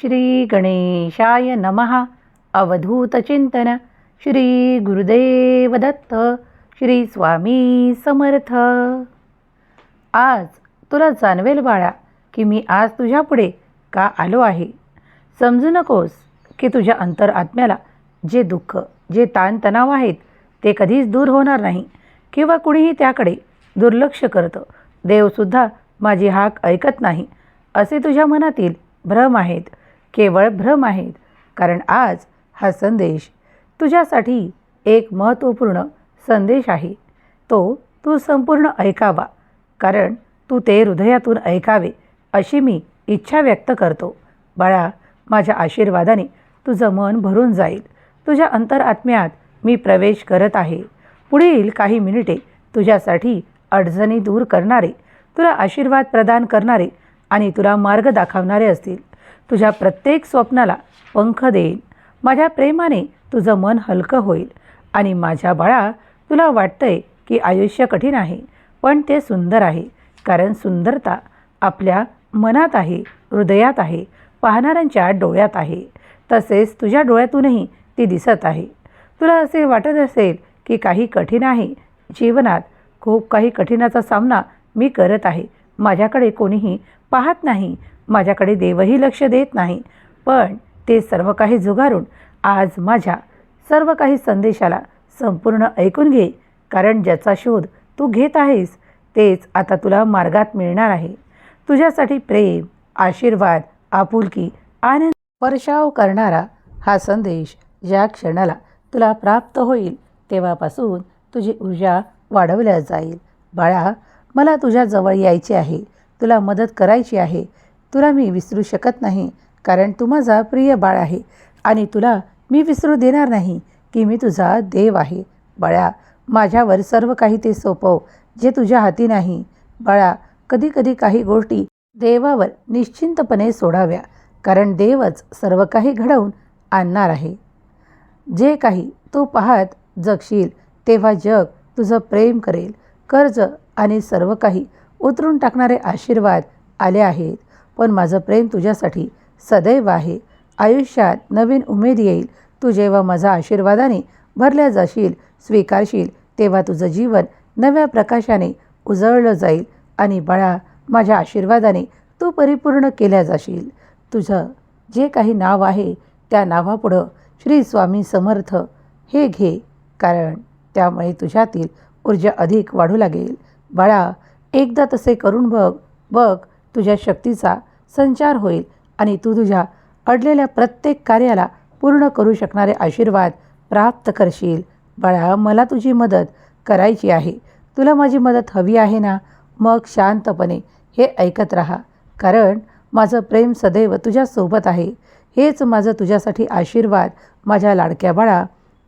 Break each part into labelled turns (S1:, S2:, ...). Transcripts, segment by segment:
S1: श्री गणेशाय नमः. अवधूतचिंतन. श्री गुरुदेव दत्त श्री स्वामी समर्थ. आज तुला जाणवेल बाळा की मी आज तुझ्यापुढे का आलो आहे? समजू नकोस की तुझ्या अंतर आत्म्याला जे दुःख जे ताणतणाव आहेत ते कधीच दूर होणार नाही. किंवा कुणीही त्याकडे दुर्लक्ष करतं. देवसुद्धा माझी हाक ऐकत नाही. असे तुझ्या मनातील भ्रम आहेत. केवळ भ्रम आहेत. कारण आज हा संदेश तुझ्यासाठी एक महत्त्वपूर्ण संदेश आहे. तो तू संपूर्ण ऐकावा. कारण तू ते हृदयातून ऐकावे अशी मी इच्छा व्यक्त करतो. बाळा माझ्या आशीर्वादाने तुझं मन भरून जाईल. तुझ्या अंतरात्म्यात मी प्रवेश करत आहे. पुढील काही मिनिटे तुझ्यासाठी अडचणी दूर करणारे तुला आशीर्वाद प्रदान करणारे आणि तुला मार्ग दाखवणारे असतील. तुझ्या प्रत्येक स्वप्नाला पंख देईन. माझ्या प्रेमाने तुझं मन हलकं होईल आणि माझ्या बाळा तुला वाटतंय की आयुष्य कठीण आहे पण ते सुंदर आहे कारण सुंदरता आपल्या मनात आहे हृदयात आहे पाहणाऱ्यांच्या डोळ्यात आहे. तसेच तुझ्या डोळ्यातूनही ती दिसत आहे. तुला असे वाटत असेल की काही कठीण आहे? जीवनात खूप काही कठीणाचा सामना मी करत आहे. माझ्याकडे कोणीही पाहत नाही. माझ्याकडे देवही लक्ष देत नाही. पण ते सर्व काही जुगारून आज माझ्या सर्व काही संदेशाला संपूर्ण ऐकून घे कारण ज्याचा शोध तू घेत आहेस तेच आता तुला मार्गात मिळणार आहे. तुझ्यासाठी प्रेम आशीर्वाद आपुलकी आनंद वर्षाव करणारा हा संदेश ज्या क्षणाला तुला प्राप्त होईल तेव्हापासून तुझी ऊर्जा वाढवल्या जाईल. बाळा मला तुझ्याजवळ यायचे आहे. तुला मदत करायची आहे. तुला मी विसरू शकत नाही कारण तू माझा प्रिय बाळ आहे आणि तुला मी विसरू देणार नाही की मी तुझा देव आहे. बाळा माझ्यावर सर्व काही ते सोपव जे तुझ्या हाती नाही. बाळा कधी कधी काही गोष्टी देवावर निश्चिंतपणे सोडाव्या कारण देवच सर्व काही घडवून आणणार आहे. जे काही तू पाहत जगशील तेव्हा जग तुझं प्रेम करेल कर्ज आणि सर्व काही उतरून टाकणारे आशीर्वाद आले आहेत. पण माझं प्रेम तुझ्यासाठी सदैव आहे. आयुष्यात नवीन उमेद येईल. तू जेव्हा माझा आशीर्वादाने भरल्या जाशील स्वीकारशील तेव्हा तुझं जीवन नव्या प्रकाशाने उजळलं जाईल आणि बाळा माझ्या आशीर्वादाने तू परिपूर्ण केल्या जाशील. तुझं जे काही नाव आहे त्या नावापुढं श्री स्वामी समर्थ हे घे कारण त्यामुळे तुझ्यातील ऊर्जा अधिक वाढू लागेल. बाळा एकदा तसे करून बघ बघ तुझ्या शक्तीचा संचार होईल आणि तू तुझ्या अडलेल्या प्रत्येक कार्याला पूर्ण करू शकणारे आशीर्वाद प्राप्त करशील. बाळा मला तुझी मदत करायची आहे. तुला माझी मदत हवी आहे ना? मग शांतपणे हे ऐकत राहा. कारण माझं प्रेम सदैव तुझ्यासोबत आहे. हेच माझं तुझ्यासाठी आशीर्वाद. माझ्या लाडक्या बाळा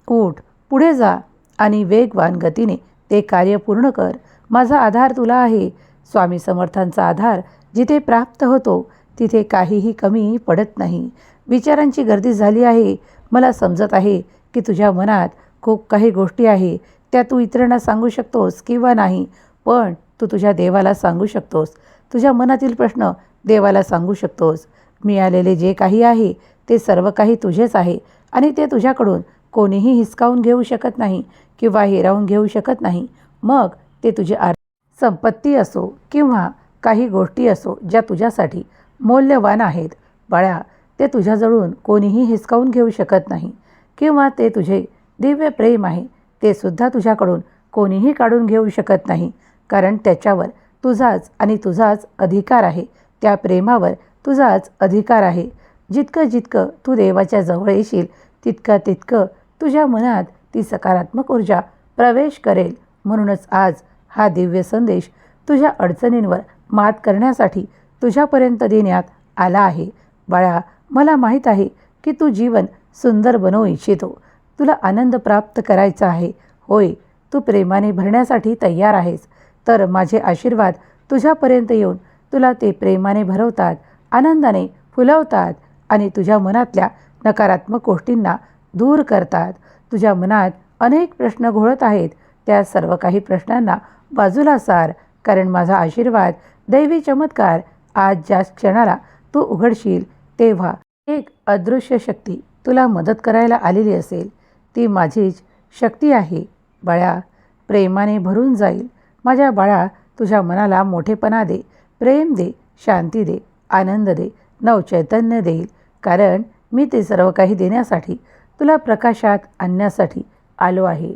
S1: उठ पुढे जा आणि वेगवान गतीने ते कार्य पूर्ण कर. माझा आधार तुला आहे. स्वामी समर्थांचा आधार जिथे प्राप्त होतो तिथे काहीही कमी पडत नाही. विचारांची गर्दी झाली आहे. मला समजत आहे की तुझ्या मनात खूप काही गोष्टी आहे. त्या तू इतरांना सांगू शकतोस किंवा नाही पण तू तुझ्या देवाला सांगू शकतोस. तुझ्या मनातील प्रश्न देवाला सांगू शकतोस. मिळालेले जे काही आहे ते सर्व काही तुझेच आहे आणि ते तुझ्याकडून कोणीही हिसकावून घेऊ शकत नाही किंवा हिरावून घेऊ शकत नाही. मग ते तुझी आर संपत्ती असो किंवा काही गोष्टी असो ज्या तुझ्यासाठी मौल्यवान आहेत. बाळ्या ते तुझ्याजवळून कोणीही हिसकावून घेऊ शकत नाही. किंवा ते तुझे दिव्य प्रेम आहे ते सुद्धा तुझ्याकडून कोणीही काढून घेऊ शकत नाही. कारण त्याच्यावर तुझाच आणि तुझाच अधिकार आहे. त्या प्रेमावर तुझाच अधिकार आहे. जितकं जितकं तू देवाच्या जवळ येशील तितकं तितकं तुझ्या मनात ती सकारात्मक ऊर्जा प्रवेश करेल. म्हणूनच आज हा दिव्य संदेश तुझ्या अडचणींवर मात करण्यासाठी तुझ्यापर्यंत देण्यात आला आहे. बाळा मला माहीत आहे की तू जीवन सुंदर बनवू इच्छितो. तुला आनंद प्राप्त करायचा आहे. होय तू प्रेमाने भरण्यासाठी तयार आहेस. तर माझे आशीर्वाद तुझ्यापर्यंत येऊन तुला ते प्रेमाने भरवतात आनंदाने फुलवतात आणि तुझ्या मनातल्या नकारात्मक गोष्टींना दूर करतात. तुझ्या मनात अनेक प्रश्न घोळत आहेत. त्या सर्व काही प्रश्नांना बाजूला सार कारण माझा आशीर्वाद दैवी चमत्कार आज ज्या क्षणाला तू उघडशील तेव्हा एक अदृश्य शक्ती तुला मदत करायला आलेली असेल. ती माझीच शक्ती आहे. बाळा प्रेमाने भरून जाईल. माझ्या बाळा तुझ्या मनाला मोठेपणा दे प्रेम दे शांती दे आनंद दे नवचैतन्य देईल. कारण मी ते सर्व काही देण्यासाठी तुला प्रकाशात आणण्यासाठी आलो आहे.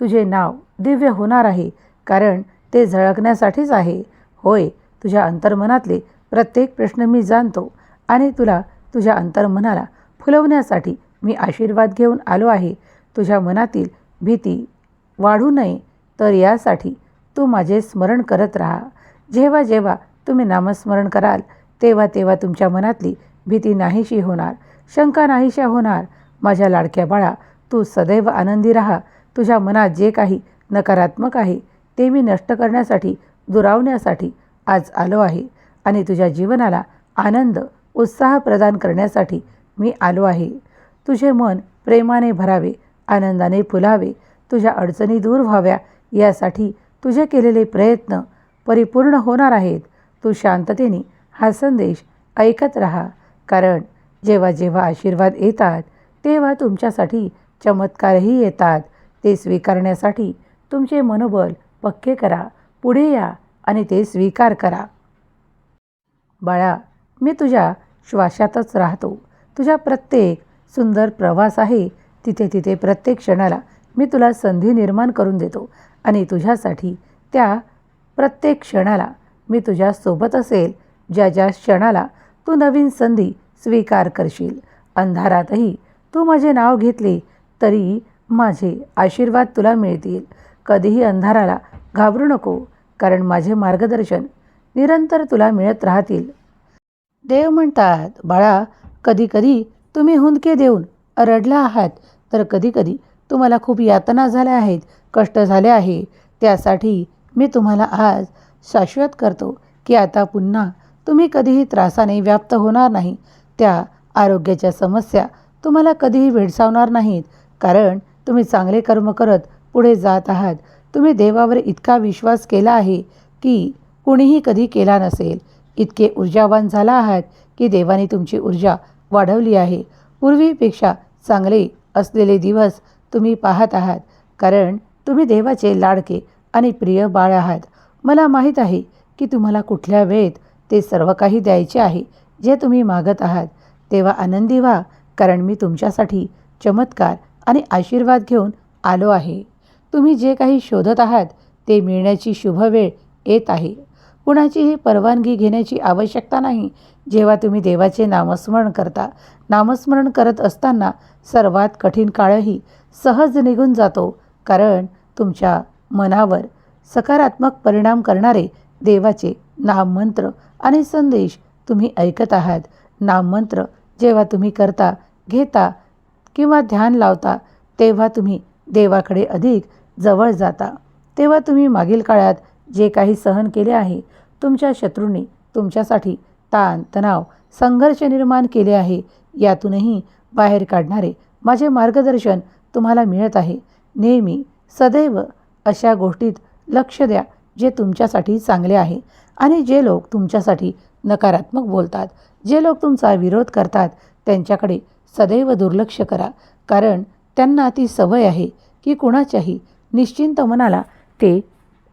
S1: तुझे नाव दिव्य होणार आहे. कारण ते झळकण्यासाठीच आहे. होय तुझ्या अंतर्मनातले प्रत्येक प्रश्न मी जाणतो आणि तुला तुझ्या अंतर्मनाला फुलवण्यासाठी मी आशीर्वाद घेऊन आलो आहे. तुझ्या मनातील भीती वाढू नये तर यासाठी तू माझे स्मरण करत राहा. जेव्हा जेव्हा तुम्ही नामस्मरण कराल तेव्हा तेव्हा तुमच्या मनातली भीती नाहीशी होणार शंका नाहीशा होणार. माझ्या लाडक्या बाळा तू सदैव आनंदी राहा. तुझ्या मनात जे काही नकारात्मक आहे ते मी नष्ट करण्यासाठी दुरावण्यासाठी आज आलो आहे आणि तुझ्या जीवनाला आनंद उत्साह प्रदान करण्यासाठी मी आलो आहे. तुझे मन प्रेमाने भरावे आनंदाने फुलावे तुझ्या अडचणी दूर व्हाव्या यासाठी तुझे केलेले प्रयत्न परिपूर्ण होणार आहेत. तू शांततेने हा संदेश ऐकत राहा कारण जेव्हा जेव्हा आशीर्वाद येतात तेव्हा तुमच्यासाठी चमत्कारही येतात. ते स्वीकारण्यासाठी तुमचे मनोबल पक्के करा. पुढे या. आणि ते स्वीकार करा. बाळा मी तुझ्या श्वासातच राहतो. तुझ्या प्रत्येक सुंदर प्रवास आहे. तिथे तिथे प्रत्येक क्षणाला मी तुला संधी निर्माण करून देतो आणि तुझ्यासाठी त्या प्रत्येक क्षणाला मी तुझ्यासोबत असेल ज्या ज्या क्षणाला तू नवीन संधी स्वीकार करशील. अंधारातही तू माझे नाव घेतले तरी माझे आशीर्वाद तुला मिळतील. कधीही अंधाराला घाबरू नको. कारण माझे मार्गदर्शन निरंतर तुला मिळत राहतील. देव म्हणतात बाळा कधीकधी तुम्ही हुंदके देऊन रडला आहात तर कधीकधी तुम्हाला खूप यातना झाल्या आहेत कष्ट झाले आहे. त्यासाठी मी तुम्हाला आज शाश्वत करतो की आता पुन्हा तुम्ही कधीही त्रासाने व्याप्त होणार नाही. त्या आरोग्याच्या समस्या तुम्हाला कधीही भेडसावणार नाहीत कारण तुम्ही चांगले कर्म करत पुढे जात आहात. तुम्ही देवावर इतका विश्वास केला आहे की कुणीही कधी केला नसेल. इतके ऊर्जावान झाला आहात की देवाने तुमची ऊर्जा वाढवली आहे. पूर्वीपेक्षा चांगले असलेले दिवस तुम्ही पाहत आहात कारण तुम्ही देवाचे लाडके आणि प्रिय बाळ आहात. मला माहीत आहे की तुम्हाला कुठल्या वेळेत ते सर्व काही द्यायचे आहे जे तुम्ही मागत आहात. तेव्हा आनंदी व्हा कारण मी तुमच्यासाठी चमत्कार आणि आशीर्वाद घेऊन आलो आहे. तुम्ही जे काही शोधत आहात ते मिळण्याची शुभ वेळ येत आहे. कुणाचीही परवानगी घेण्याची आवश्यकता नाही. जेव्हा तुम्ही देवाचे नामस्मरण करता नामस्मरण करत असताना सर्वात कठीण काळही सहज निघून जातो कारण तुमच्या मनावर सकारात्मक परिणाम करणारे देवाचे नाममंत्र आणि संदेश तुम्ही ऐकत आहात. नाममंत्र जेव्हा तुम्ही करता घेता किंवा ध्यान लावता तेव्हा तुम्ही देवाकडे अधिक जवळ जाता तेव्हा तुम्ही मागील काळात जे काही सहन केले आहे तुमच्या शत्रूंनी तुमच्यासाठी ताण तणाव संघर्ष निर्माण केले आहे यातूनही बाहेर काढणारे माझे मार्गदर्शन तुम्हाला मिळत आहे. नेहमी सदैव अशा गोष्टीत लक्ष द्या जे तुमच्यासाठी चांगले आहे आणि जे लोक तुमच्यासाठी नकारात्मक बोलतात. जे लोक तुमचा विरोध करतात त्यांच्याकडे सदैव दुर्लक्ष करा कारण त्यांना ती सवय आहे की कुणाच्याही निश्चिंत मनाला ते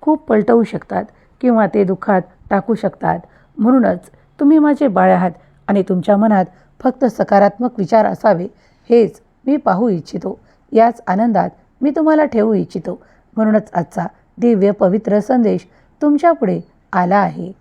S1: खूप पलटवू शकतात किंवा ते दुःखात टाकू शकतात. म्हणूनच तुम्ही माझे बाळ आहात आणि तुमच्या मनात फक्त सकारात्मक विचार असावे हेच मी पाहू इच्छितो. याच आनंदात मी तुम्हाला ठेवू इच्छितो. म्हणूनच आजचा दिव्य पवित्र संदेश तुमच्यापुढे आला आहे.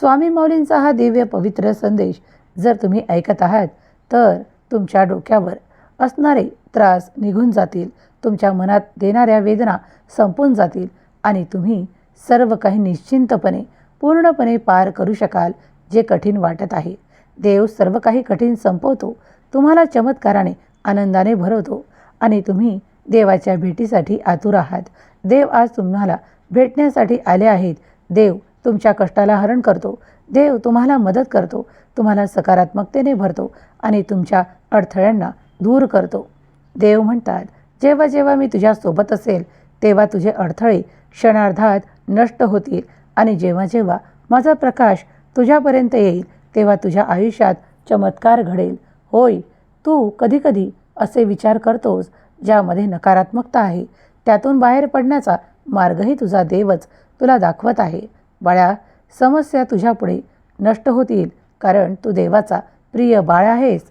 S1: स्वामी माऊलींचा हा दिव्य पवित्र संदेश जर तुम्ही ऐकत आहात तर तुमच्या डोक्यावर असणारे त्रास निघून जातील. तुमच्या मनात देणाऱ्या वेदना संपून जातील आणि तुम्ही सर्व काही निश्चिंतपणे पूर्णपणे पार करू शकाल जे कठीण वाटत आहे. देव सर्व काही कठीण संपवतो तुम्हाला चमत्काराने आनंदाने भरवतो आणि तुम्ही देवाच्या भेटीसाठी आतुर आहात. देव आज तुम्हाला भेटण्यासाठी आले आहेत. देव तुमच्या कष्टाला हरण करतो. देव तुम्हाला मदत करतो. तुम्हाला सकारात्मकतेने भरतो आणि तुमच्या अडथळ्यांना दूर करतो. देव म्हणतात जेव्हा जेव्हा मी तुझ्यासोबत असेल तेव्हा तुझे अडथळे क्षणार्धात नष्ट होतील आणि जेव्हा जेव्हा माझा प्रकाश तुझ्यापर्यंत येईल तेव्हा तुझ्या आयुष्यात चमत्कार घडेल. होय तू कधीकधी असे विचार करतोस ज्यामध्ये नकारात्मकता आहे. त्यातून बाहेर पडण्याचा मार्गही तुझा देवच तुला दाखवत आहे. बाळा समस्या तुझ्यापुढे नष्ट होतील कारण तू देवाचा प्रिय बाळ आहेस.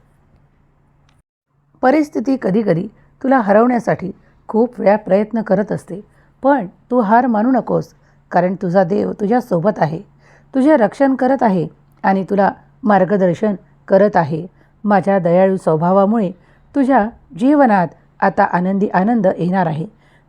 S1: परिस्थिती कधीकधी तुला हरवण्यासाठी खूप वेळा प्रयत्न करत असते. पण तू हार मानू नकोस कारण तुझा देव तुझ्यासोबत आहे. तुझे रक्षण करत आहे आणि तुला मार्गदर्शन करत आहे. माझ्या दयाळू स्वभावामुळे तुझ्या जीवनात आता आनंदी आनंद येणार आहे.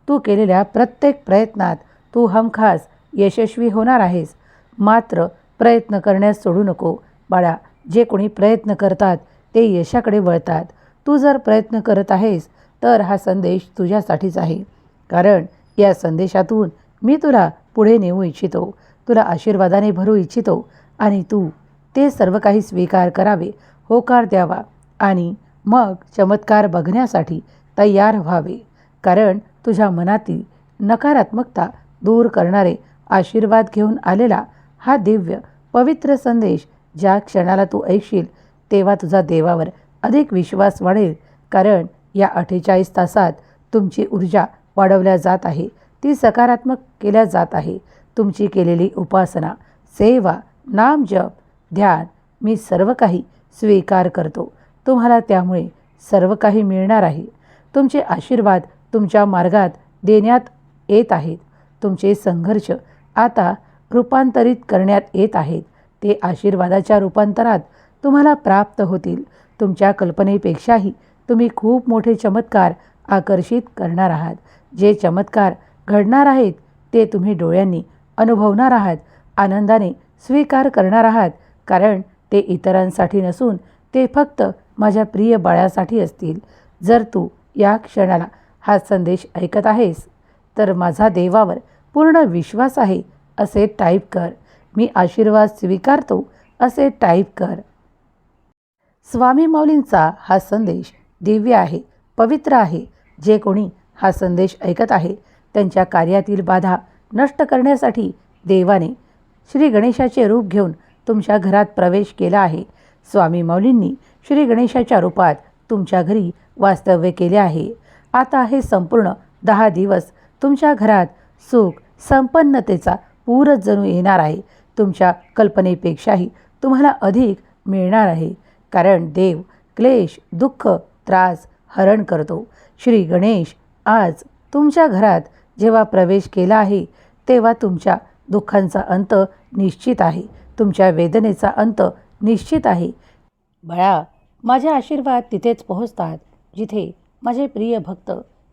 S1: तू केलेल्या प्रत्येक प्रयत्नात तू हमखास यशस्वी होणार आहेस. मात्र प्रयत्न करण्यास सोडू नको बाळा. जे कोणी प्रयत्न करतात ते यशाकडे वळतात. तू जर प्रयत्न करत आहेस तर हा संदेश तुझ्यासाठीच आहे. कारण या संदेशातून मी तुला पुढे नेऊ इच्छितो. तुला आशीर्वादाने भरू इच्छितो. आणि तू ते सर्व काही स्वीकार करावे होकार द्यावा आणि मग चमत्कार बघण्यासाठी तयार व्हावे. कारण तुझ्या मनातील नकारात्मकता दूर करणारे आशीर्वाद घेऊन आलेला हा दिव्य पवित्र संदेश ज्या क्षणाला तू ऐकशील तेव्हा तुझा देवावर अधिक विश्वास वाढेल. कारण या अठ्ठेचाळीस तासात तुमची ऊर्जा वाढवल्या जात आहे. ती सकारात्मक केल्या जात आहे. तुमची केलेली उपासना सेवा नामजप ध्यान मी सर्व काही स्वीकार करतो. तुम्हाला त्यामुळे सर्व काही मिळणार आहे. तुमचे आशीर्वाद तुमच्या मार्गात देण्यात येत आहेत. तुमचे संघर्ष आता रूपांतरित करण्यात येत आहेत. ते आशीर्वादाच्या रूपांतरात तुम्हाला प्राप्त होतील. तुमच्या कल्पनेपेक्षाही तुम्ही खूप मोठे चमत्कार आकर्षित करणार आहात. जे चमत्कार घडणार आहेत ते तुम्ही डोळ्यांनी अनुभवणार आहात आनंदाने स्वीकार करणार आहात कारण ते इतरांसाठी नसून ते फक्त माझ्या प्रिय बाळासाठी असतील. जर तू या क्षणाला हा संदेश ऐकत आहेस तर माझा देवावर पूर्ण विश्वास आहे असे टाईप कर. मी आशीर्वाद स्वीकारतो असे टाईप कर. स्वामी माऊलींचा हा संदेश दिव्य आहे पवित्र आहे जे कोणी हा संदेश ऐकत आहे त्यांच्या कार्यातील बाधा नष्ट करण्यासाठी देवाने श्री गणेशाचे रूप घेऊन तुमच्या घरात प्रवेश केला आहे. स्वामी मौलींनी श्री गणेशाच्या रूपात तुमच्या घरी वास्तव्य केले आहे. आता हे संपूर्ण दहा दिवस तुमच्या घरात सुख संपन्नतेचा पूरच जणू येणार आहे. तुमच्या कल्पनेपेक्षाही तुम्हाला अधिक मिळणार आहे. कारण देव क्लेश दुःख त्रास हरण करतो. श्री गणेश आज तुमच्या घरात जेव्हा प्रवेश केला आहे तेव्हा तुमच्या दुःखांचा अंत निश्चित आहे. तुमच्या वेदनेचा अंत निश्चित आहे. बाळा माझे आशीर्वाद तिथेच पोहोचतात जिथे माझे प्रिय भक्त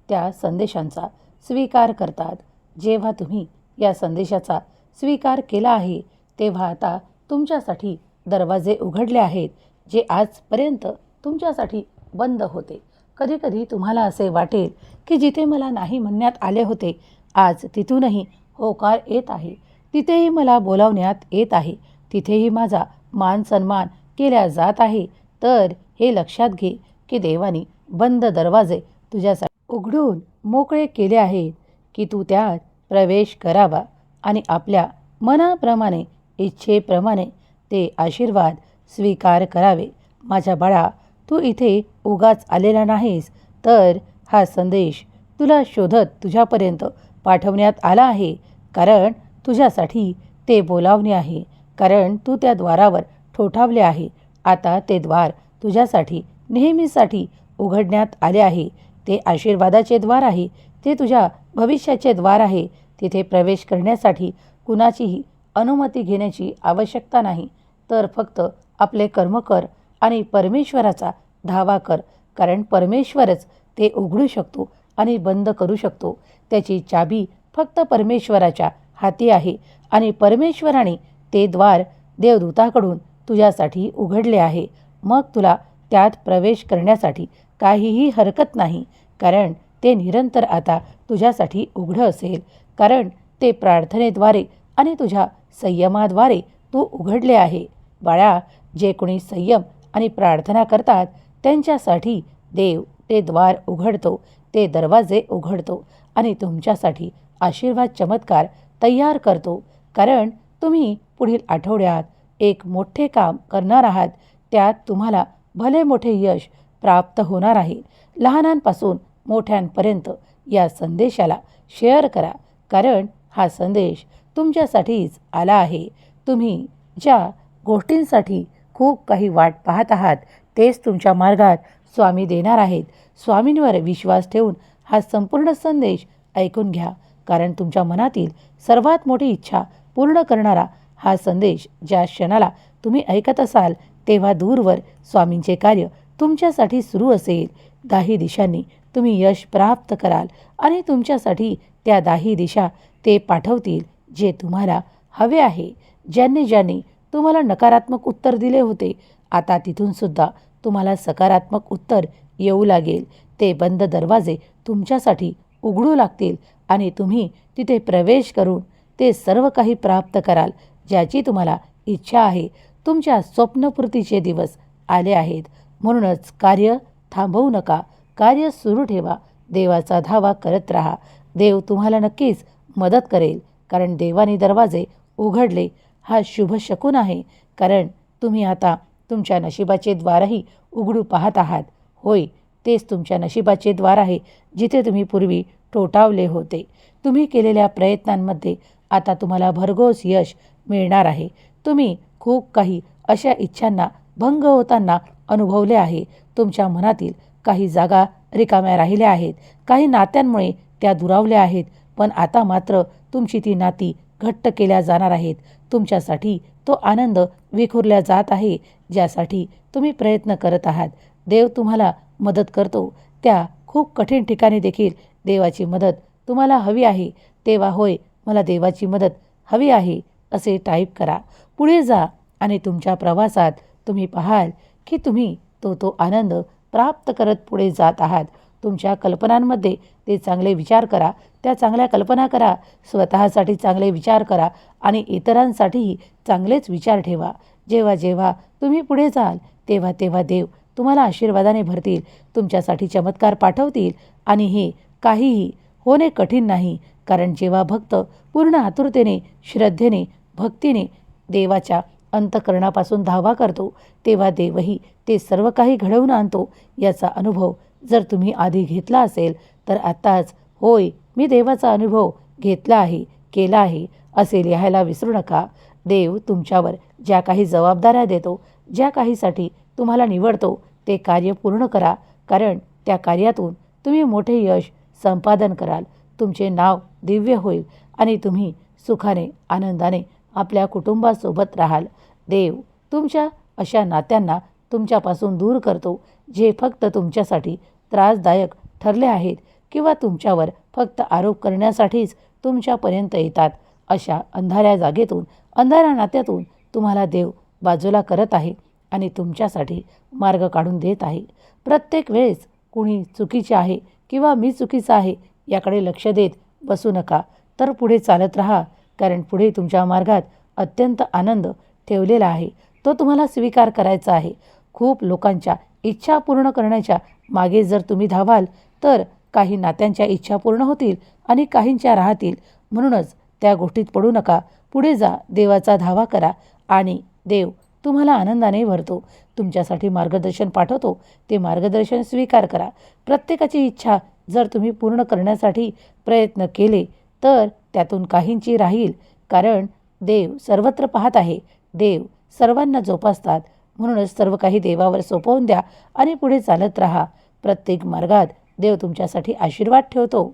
S1: त्या संदेशांचा स्वीकार करतात. जेव्हा तुम्ही या संदेशाचा स्वीकार केला आहे तेव्हा आता तुमच्यासाठी दरवाजे उघडले आहेत जे आजपर्यंत तुमच्यासाठी बंद होते. कधीकधी तुम्हाला असे वाटेल की जिथे मला नाही म्हणण्यात आले होते आज तिथूनही होकार येत आहे. तिथेही मला बोलावण्यात येत आहे. तिथेही माझा मान सन्मान केल्या जात आहे. तर हे लक्षात घे की देवानी बंद दरवाजे तुझ्यासाठी उघडून मोकळे केले आहेत की तू त्यात प्रवेश करावा आणि आपल्या मनाप्रमाणे इच्छेप्रमाणे ते आशीर्वाद स्वीकार करावे. माझ्या बाळा तू इथे उगाच आलेला नाहीस तर हा संदेश तुला शोधत तुझ्यापर्यंत पाठवण्यात आला आहे. कारण तुझ्यासाठी ते बोलावणे आहे. कारण तू त्या द्वारावर ठोठावले आहे. आता ते द्वार तुझ्यासाठी नेहमीसाठी उघडण्यात आले आहे. ते आशीर्वादाचे द्वार आहे. ते तुझ्या भविष्याचे द्वार आहे. तिथे प्रवेश करण्यासाठी कुणाचीही अनुमती घेण्याची आवश्यकता नाही. तर फक्त आपले कर्म कर. आणि परमेश्वराचा धावा कर कारण परमेश्वरच ते उघडू शकतो आणि बंद करू शकतो. त्याची चाबी फक्त परमेश्वराच्या हाती आहे आणि परमेश्वराने ते द्वार देवदूताकडून तुझ्यासाठी उघडले आहे. मग तुला त्यात प्रवेश करण्यासाठी काहीही हरकत नाही कारण ते निरंतर आता तुझ्यासाठी उघडं असेल कारण ते प्रार्थनेद्वारे आणि तुझ्या संयमाद्वारे तू उघडले आहे. बाळा जे कोणी संयम आणि प्रार्थना करतात त्यांच्यासाठी देव ते द्वार उघडतो ते दरवाजे उघडतो आणि तुमच्यासाठी आशीर्वाद चमत्कार तयार करतो. कारण तुम्ही पुढील आठवड्यात एक मोठे काम करणार आहात त्यात तुम्हाला भले मोठे यश प्राप्त होणार आहे. लहानांपासून मोठ्यांपर्यंत या संदेशाला शेअर करा कारण हा संदेश तुमच्यासाठीच आला आहे. तुम्ही ज्या गोष्टींसाठी खूप काही वाट पाहत आहात तेच तुमच्या मार्गात स्वामी देणार आहेत. स्वामींवर विश्वास ठेवून हा संपूर्ण संदेश ऐकून घ्या कारण तुमच्या मनातील सर्वात मोठी इच्छा पूर्ण करणारा हा संदेश ज्या क्षणाला तुम्ही ऐकत असाल तेव्हा दूरवर स्वामींचे कार्य तुमच्यासाठी सुरू असेल. दाही दिशांनी तुम्ही यश प्राप्त कराल आणि तुमच्यासाठी त्या दाही दिशा ते पाठवतील जे तुम्हाला हवे आहे. ज्यांनी ज्यांनी तुम्हाला नकारात्मक उत्तर दिले होते. आता तिथूनसुद्धा तुम्हाला सकारात्मक उत्तर येऊ लागेल. ते बंद दरवाजे तुमच्यासाठी उघडू लागतील आणि तुम्ही तिथे प्रवेश करून ते सर्व काही प्राप्त कराल ज्याची तुम्हाला इच्छा आहे. तुमच्या स्वप्नपूर्तीचे दिवस आले आहेत. म्हणूनच कार्य थांबवू नका. कार्य सुरू ठेवा. देवाचा धावा करत राहा. देव तुम्हाला नक्कीच मदत करेल कारण देवाने दरवाजे उघडले हा शुभ शकून आहे. कारण तुम्ही आता तुमच्या नशिबाचे द्वारही उघडू पाहत आहात. होय तेच तुमच्या नशिबाचे द्वार आहे जिथे तुम्ही पूर्वी टोटावले होते. तुम्ही केलेल्या प्रयत्नांमध्ये आता तुम्हाला भरघोस यश मिळणार आहे. तुम्ही खूप काही अशा इच्छांना भंग होताना अनुभवले आहे. तुमच्या मनातील काही जागा रिकाम्या राहिल्या आहेत. काही नात्यांमुळे त्या दुरावल्या आहेत. पण आता मात्र तुमची ती नाती घट्ट केल्या जाणार आहेत. तुमच्यासाठी तो आनंद विखुरल्या जात आहे ज्यासाठी तुम्ही प्रयत्न करत आहात. देव तुम्हाला मदत करतो. त्या खूप कठीण ठिकाणी देखील देवाची मदत तुम्हाला हवी आहे. तेव्हा होय मला देवाची मदत हवी आहे असे टाईप करा. पुढे जा आणि तुमच्या प्रवासात तुम्ही पाहाल की तुम्ही तो तो आनंद प्राप्त करत पुढे जात आहात. तुमच्या कल्पनांमध्ये ते चांगले विचार करा. त्या चांगल्या कल्पना करा स्वतःसाठी चांगले विचार करा आणि इतरांसाठीही चांगलेच विचार ठेवा. जेव्हा जेव्हा तुम्ही पुढे जाल तेव्हा तेव्हा देव तुम्हाला आशीर्वादाने भरतील तुमच्यासाठी चमत्कार पाठवतील आणि हे काहीही होणे कठीण नाही कारण जेव्हा भक्त पूर्ण आतुरतेने श्रद्धेने भक्तीने देवाच्या अंतकरणापासून धावा करतो तेव्हा देवही ते सर्व काही घडवून आणतो याचा अनुभव जर तुम्ही आधी घेतला असेल तर आत्ताच होय मी देवाचा अनुभव घेतला आहे केला आहे असे लिहायला विसरू नका. देव तुमच्यावर ज्या काही जबाबदाऱ्या देतो ज्या काहीसाठी तुम्हाला निवडतो ते कार्य पूर्ण करा कारण त्या कार्यातून तुम्ही मोठे यश संपादन कराल. तुमचे नाव दिव्य होईल आणि तुम्ही सुखाने आनंदाने आपल्या कुटुंबासोबत राहाल. देव तुमच्या अशा नात्यांना तुमच्यापासून दूर करतो जे फक्त तुमच्यासाठी त्रासदायक ठरले आहेत. किंवा तुमच्यावर फक्त आरोप करण्यासाठीच तुमच्यापर्यंत येतात. अशा अंधाऱ्या जागेतून अंधाऱ्या नात्यातून तुम्हाला देव बाजूला करत आहे आणि तुमच्यासाठी मार्ग काढून देत आहे. प्रत्येक वेळेस कुणी चुकीचे आहे किंवा मी चुकीचा आहे याकडे लक्ष देत बसू नका. तर पुढे चालत राहा कारण पुढे तुमच्या मार्गात अत्यंत आनंद ठेवलेला आहे. तो तुम्हाला स्वीकार करायचा आहे. खूप लोकांच्या इच्छा पूर्ण करण्याच्या मागे जर तुम्ही धावाल तर काही नात्यांच्या इच्छा पूर्ण होतील आणि काहींच्या राहतील. म्हणूनच त्या गोष्टीत पडू नका. पुढे जा देवाचा धावा करा आणि देव तुम्हाला आनंदाने भरतो. तुमच्यासाठी मार्गदर्शन पाठवतो. ते मार्गदर्शन स्वीकार करा. प्रत्येकाची इच्छा जर तुम्ही पूर्ण करण्यासाठी प्रयत्न केले तर त्यातून काहींची राहील. कारण देव सर्वत्र पाहत आहे. देव सर्वांना जोपासतात. म्हणूनच सर्व काही देवावर सोपवून द्या आणि पुढे चालत राहा. प्रत्येक मार्गात देव तुमच्यासाठी आशीर्वाद ठेवतो.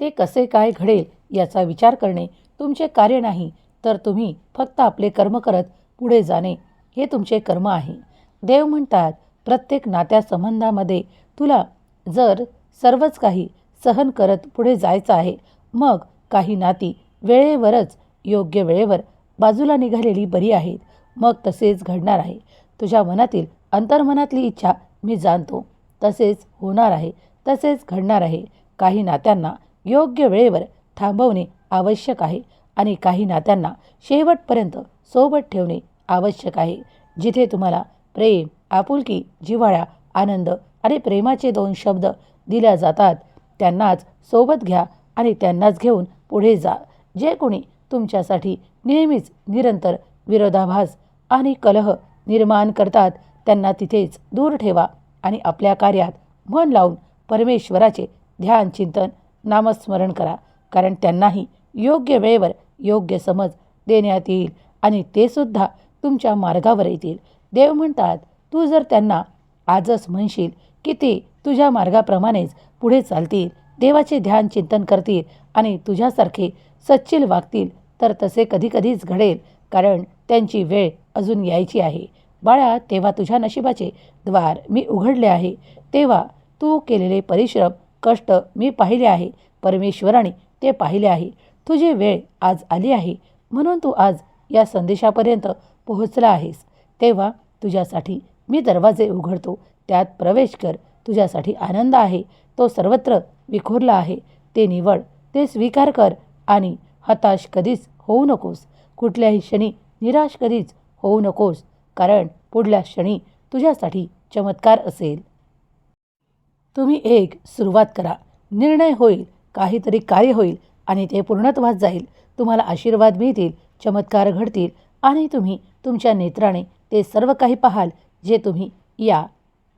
S1: ते कसे काय घडेल याचा विचार करणे तुमचे कार्य नाही तर तुम्ही फक्त आपले कर्म करत पुढे जाणे हे तुमचे कर्म आहे. देव म्हणतात प्रत्येक नात्यासंबंधामध्ये तुला जर सर्वच काही सहन करत पुढे जायचं आहे मग काही नाती वेळेवरच योग्य वेळेवर बाजूला निघालेली बरी आहेत मग तसेच घडणार आहे. तुझ्या मनातील अंतर्मनातली इच्छा मी जाणतो. तसेच होणार आहे तसेच घडणार आहे. काही नात्यांना योग्य वेळेवर थांबवणे आवश्यक आहे आणि काही नात्यांना शेवटपर्यंत सोबत ठेवणे आवश्यक आहे. जिथे तुम्हाला प्रेम आपुलकी जिव्हाळा आनंद आणि प्रेमाचे दोन शब्द दिल्या जातात त्यांनाच सोबत घ्या आणि त्यांनाच घेऊन पुढे जा. जे कोणी तुमच्यासाठी नेहमीच निरंतर विरोधाभास आणि कलह निर्माण करतात त्यांना तिथेच दूर ठेवा. आणि आपल्या कार्यात मन लावून परमेश्वराचे ध्यान चिंतन नामस्मरण करा. कारण त्यांनाही योग्य वेळेवर योग्य समज देण्यात येईल आणि ते सुद्धा तुमच्या मार्गावर येतील. देव म्हणतात तू जर त्यांना आजच म्हणशील की ते तुझ्या मार्गाप्रमाणेच पुढे चालतील देवाचे ध्यान चिंतन करतील आणि तुझ्यासारखे सच्चिल वागतील तर तसे कधीकधीच घडेल कारण त्यांची वेळ अजून यायची आहे. बाळा तेव्हा तुझ्या नशिबाचे द्वार मी उघडले आहे. तेव्हा तू केलेले परिश्रम कष्ट मी पाहिले आहे. परमेश्वराने ते पाहिले आहे. तुझी वेळ आज आली आहे. म्हणून तू आज या संदेशापर्यंत पोहोचला आहेस. तेव्हा तुझ्यासाठी मी दरवाजे उघडतो. त्यात प्रवेश कर. तुझ्यासाठी आनंद आहे. तो सर्वत्र विखुरला आहे. ते निवड ते स्वीकार कर आणि हताश कधीच होऊ नकोस. कुठल्याही क्षणी निराश कधीच होऊ नकोस. कारण पुढल्या क्षणी तुझ्यासाठी चमत्कार असेल. तुम्ही एक सुरुवात करा. निर्णय होईल काहीतरी कार्य होईल आणि ते पूर्णत्वात जाईल. तुम्हाला आशीर्वाद मिळतील चमत्कार घडतील आणि तुम्ही तुमच्या नेत्राने ते सर्व काही पाहाल जे तुम्ही या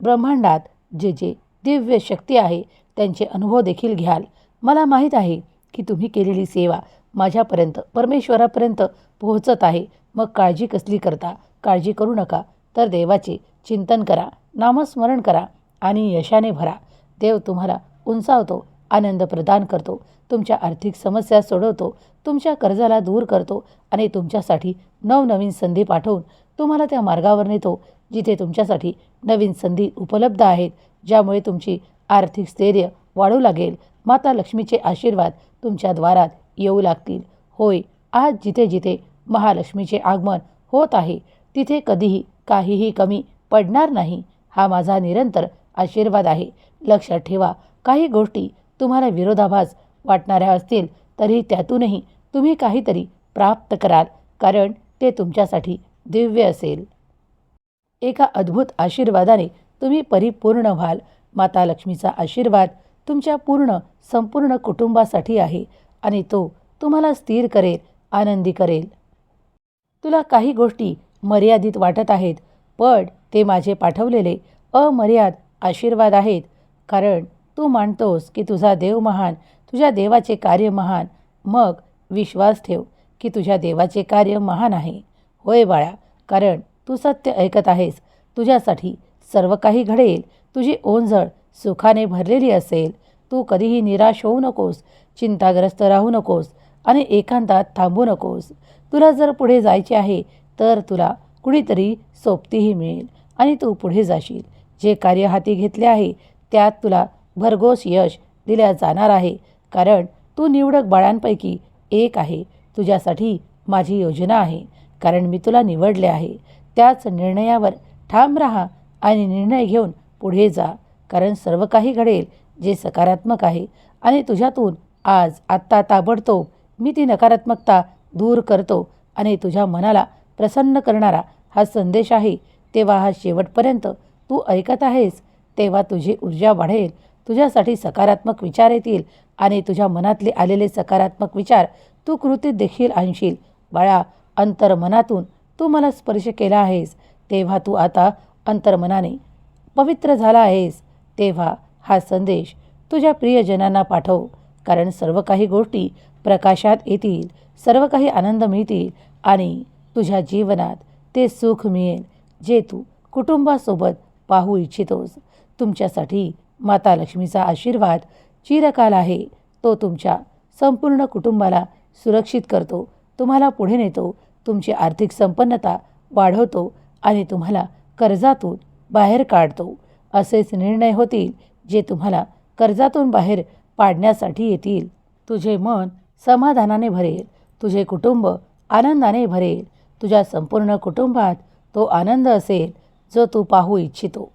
S1: ब्रह्मांडात जे जे दिव्य शक्ती आहे त्यांचे अनुभव देखील घ्याल. मला माहीत आहे की तुम्ही केलेली सेवा माझ्यापर्यंत परमेश्वरापर्यंत पोहोचत आहे. मग काळजी कसली करता? काळजी करू नका. तर देवाचे चिंतन करा नामस्मरण करा आणि यशाने भरा. देव तुम्हाला उंचावतो आनंद प्रदान करतो तुमच्या आर्थिक समस्या सोडवतो तुमच्या कर्जाला दूर करतो आणि तुमच्यासाठी नवनवीन संधी पाठवून तुम्हाला त्या मार्गावर नेतो जिथे तुमच्यासाठी नवीन संधी उपलब्ध आहेत ज्यामुळे तुमची आर्थिक स्थैर्य वाढू लागेल. माता लक्ष्मीचे आशीर्वाद तुमच्या द्वारात येऊ लागतील. होय आज जिथे जिथे महालक्ष्मीचे आगमन होत आहे तिथे कधीही काहीही कमी पडणार नाही. हा माझा निरंतर आशीर्वाद आहे. लक्षात ठेवा काही गोष्टी तुम्हाला विरोधाभास वाटणाऱ्या असतील तरी त्यातूनही तुम्ही काहीतरी प्राप्त कराल कारण ते तुमच्यासाठी दिव्य असेल. एका अद्भुत आशीर्वादाने तुम्ही परिपूर्ण व्हाल. माता लक्ष्मीचा आशीर्वाद तुमच्या पूर्ण संपूर्ण कुटुंबासाठी आहे आणि तो तुम्हाला स्थिर करेल आनंदी करेल. तुला काही गोष्टी मर्यादित वाटत आहेत. पण ते माझे पाठवलेले अमर्याद आशीर्वाद आहेत. कारण तू मानतोस की तुझा देव महान तुझ्या देवाचे कार्य महान. मग विश्वास ठेव की तुझ्या देवाचे कार्य महान आहे. होय बाळा कारण तू सत्य ऐकत आहेस. तुझ्यासाठी सर्व काही घडेल. तुझी ओंजळ सुखाने भरलेली असेल. तू कधीही निराश होऊ नकोस चिंताग्रस्त राहू नकोस आणि एकांतात थांबू नकोस. तुला जर पुढे जायचे आहे तर तुला कुणीतरी सोबतीही मिळेल आणि तू पुढे जाशील. जे कार्य हाती घेतले आहे त्यात तुला भरघोस यश दिल्या जाणार आहे. कारण तू निवडक बाळांपैकी एक आहे. तुझ्यासाठी माझी योजना आहे. कारण मी तुला निवडले आहे. त्याच निर्णयावर ठाम राहा आणि निर्णय घेऊन पुढे जा. कारण सर्व काही घडेल जे सकारात्मक आहे आणि तुझ्यातून आज आत्ता ताबडतोब मी ती नकारात्मकता दूर करतो आणि तुझ्या मनाला प्रसन्न करणारा हा संदेश आहे तेव्हा हा शेवटपर्यंत तू ऐकत आहेस तेव्हा तुझी ऊर्जा वाढेल तुझ्यासाठी सकारात्मक विचार येतील आणि तुझ्या मनातले आलेले सकारात्मक विचार तू कृतीत देखील आणशील. बाळा अंतर्मनातून तू मला स्पर्श केला आहेस तेव्हा तू आता अंतर्मनाने पवित्र झाला आहेस तेव्हा हा संदेश तुझ्या प्रियजनांना पाठव. कारण सर्व काही गोष्टी प्रकाशात येतील सर्व काही आनंद मिळतील आणि तुझ्या जीवनात ते सुख मिळेल जे तू कुटुंबासोबत पाहू इच्छितोस. तुमच्यासाठी माता लक्ष्मीचा आशीर्वाद चिरकाल आहे. तो तुमच्या संपूर्ण कुटुंबाला सुरक्षित करतो. तुम्हाला पुढे नेतो. तुमची आर्थिक संपन्नता वाढवतो आणि तुम्हाला कर्जातून बाहेर काढतो. असेच निर्णय होतील जे तुम्हाला कर्जातून बाहेर पाडण्यासाठी येतील. तुझे मन समाधानाने भरेल. तुझे कुटुंब आनंदाने भरेल. तुझ्या संपूर्ण कुटुंबात तो आनंद असेल जो तू पाहू इच्छितो.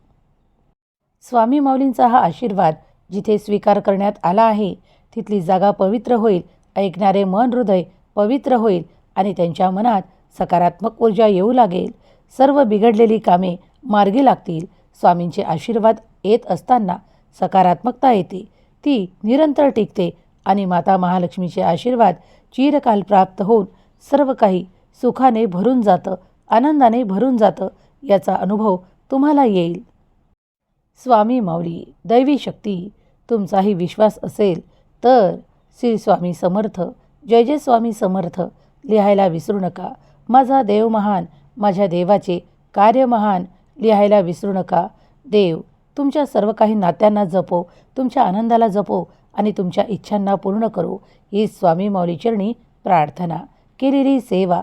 S1: स्वामी माऊलींचा हा आशीर्वाद जिथे स्वीकार करण्यात आला आहे तिथली जागा पवित्र होईल ऐकणारे मन हृदय पवित्र होईल आणि त्यांच्या मनात सकारात्मक ऊर्जा येऊ लागेल. सर्व बिघडलेली कामे मार्गी लागतील. स्वामींचे आशीर्वाद येत असताना सकारात्मकता येते. ती निरंतर टिकते आणि माता महालक्ष्मीचे आशीर्वाद चिरकाल प्राप्त होऊन सर्व काही सुखाने भरून जातं आनंदाने भरून जातं याचा अनुभव तुम्हाला येईल. स्वामी माऊली दैवी शक्ती तुमचाही विश्वास असेल तर श्री स्वामी समर्थ जय जय स्वामी समर्थ लिहायला विसरू नका. माझा देव महान माझ्या देवाचे कार्य महान लिहायला विसरू नका. देव तुमच्या सर्व काही नात्यांना जपो तुमच्या आनंदाला जपो आणि तुमच्या इच्छांना पूर्ण करो. ही स्वामी माऊलीचरणी प्रार्थना. केलेली सेवा